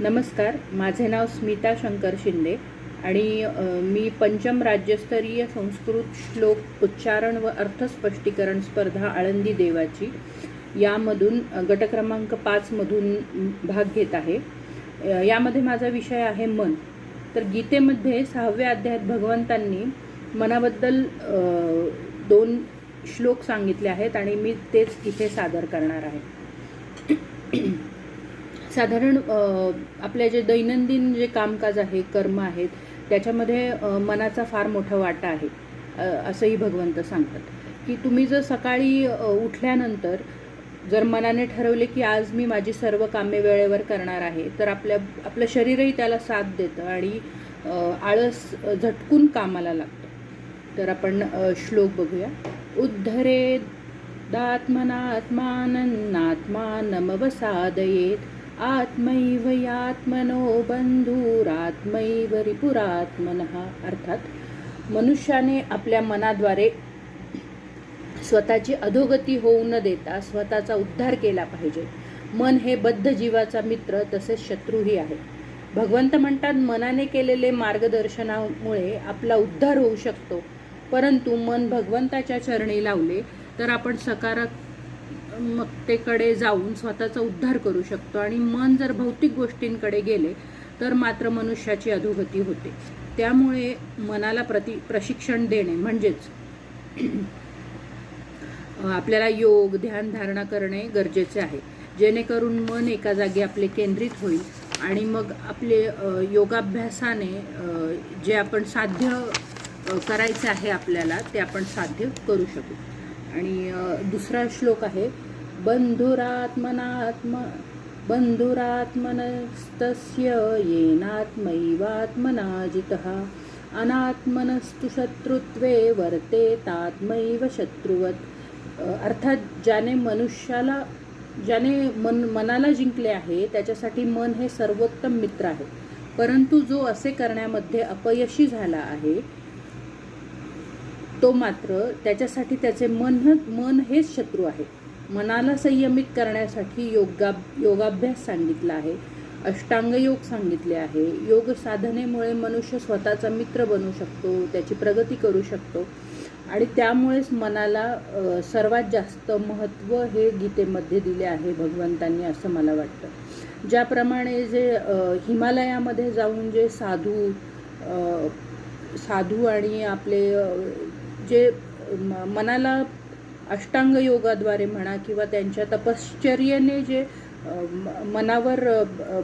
नमस्कार माझे नाव स्मिता शंकर शिंदे आणि मी पंचम राज्यस्तरीय संस्कृत श्लोक उच्चारण व अर्थस्पष्टीकरण स्पर्धा आळंदी देवाची. यामधून गटक्रमांक पाचमधून भाग घेत आहे. यामध्ये माझा विषय आहे मन. तर गीतेमध्ये सहाव्या अध्यायात भगवंतांनी मनाबद्दल दोन श्लोक सांगितले आहेत आणि मी तेच इथे सादर करणार आहे. साधारण आपल्या जे दैनंदिन जे कामकाज आहे कर्म आहेत त्याच्यामध्ये मनाचा फार मोठा वाटा आहे असंही भगवंत सांगतात. की तुम्ही जर सकाळी उठल्यानंतर जर मनाने ठरवले की आज मी माझी सर्व कामे वेळेवर करणार आहे तर आपल्या आपलं शरीरही त्याला साथ देतं आणि आळस झटकून कामाला लागतं. तर आपण श्लोक बघूया. उद्धरे दात्मनात्मानन्नात्मानमवसादयेत् आत्मैव यात्मनो बंधुरात्मैव रिपुरात्मनः अर्थात मनुष्याने आपल्या मनाद्वारे स्वतःची अधोगती होऊ न देता स्वतःचा उद्धार केला पाहिजे. मन हे बद्ध जीवाचा मित्र तसेच शत्रूही आहे. भगवंत म्हणतात मनाने केलेले मार्गदर्शनामुळे आपला उद्धार होऊ शकतो. परंतु मन भगवंताच्या चरणी लावले तर आपण सकारात्मकतेकडे जाऊन स्वतःचा उद्धार करू शकतो. आणि मन जर भौतिक गोष्टींकडे गेले तर मात्र मनुष्याची अधोगती होते. त्यामुळे मनाला प्रति प्रशिक्षण देणे म्हणजेच आपल्याला योग ध्यान धारणा करणे गरजेचे आहे. जेणेकरून मन एका जागी आपले केंद्रित होईल आणि मग आपले योगाभ्यासाने जे आपण साध्य करायचं करायचे आहे आपल्याला ते आपण साध्य करू शकू. आणि दुसरा श्लोक आहे बंधुरात्मनात्म बंधुरात्मनस्तस्य येनात्मैवात्मना जितः अनात्मनस्तु शत्रुत्वे वर्ते तात्मैव शत्रुवत। अर्थात ज्याने मनुष्याला ज्याने मन मनाला जिंकले आहे त्याच्यासाठी मन हे सर्वोत्तम मित्र आहे. परंतु जो असे करण्यामध्ये अपयशी झाला आहे तो मात्र त्याच्यासाठी त्याचे मन मन हेच शत्रू आहे. मनाला संयमित करण्यासाठी योगा योगाभ्यास सांगितला आहे. अष्टांग योग सांगितले आहे. योग साधनेमुळे मनुष्य स्वतःचा मित्र बनू शकतो त्याची प्रगती करू शकतो. आणि त्यामुळेच मनाला सर्वात जास्त महत्त्व हे गीतेमध्ये दिले आहे भगवंतांनी असं मला वाटतं. ज्याप्रमाणे जे हिमालयामध्ये जाऊन जे साधू साधू आणि आपले जे म- मनाला अष्टांग योगाद्वारे म्हणा किंवा त्यांच्या तपश्चर्येने जे म- मनावर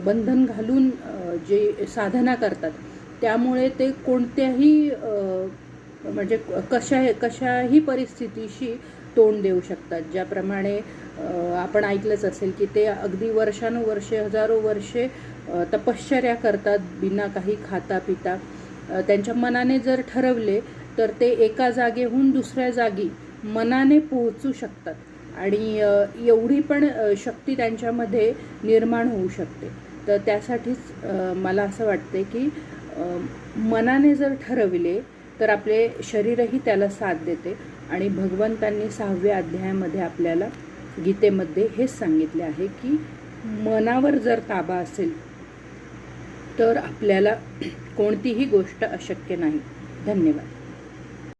बंधन घालून जे साधना करतात त्यामुळे ते कोणत्याही म्हणजे कशा कशाही परिस्थितीशी तोंड देऊ शकतात. ज्याप्रमाणे आपण ऐकलंच असेल की ते अगदी वर्षानुवर्षे हजारो वर्षे तपश्चर्या करतात बिना काही खाता पिता. त्यांच्या मनाने जर ठरवले तर ते एका जागेहून दुसऱ्या जागी मनाने पोहोचू शकतात. आणि एवढी पण शक्ती त्यांच्यामध्ये निर्माण होऊ शकते. तर त्यासाठीच मला असं वाटते की मनाने जर ठरविले तर आपले शरीरही त्याला साथ देते. आणि भगवंतांनी सहाव्या अध्यायामध्ये आपल्याला गीतेमध्ये हेच सांगितले आहे की मनावर जर ताबा असेल तर आपल्याला कोणतीही गोष्ट अशक्य नाही. धन्यवाद.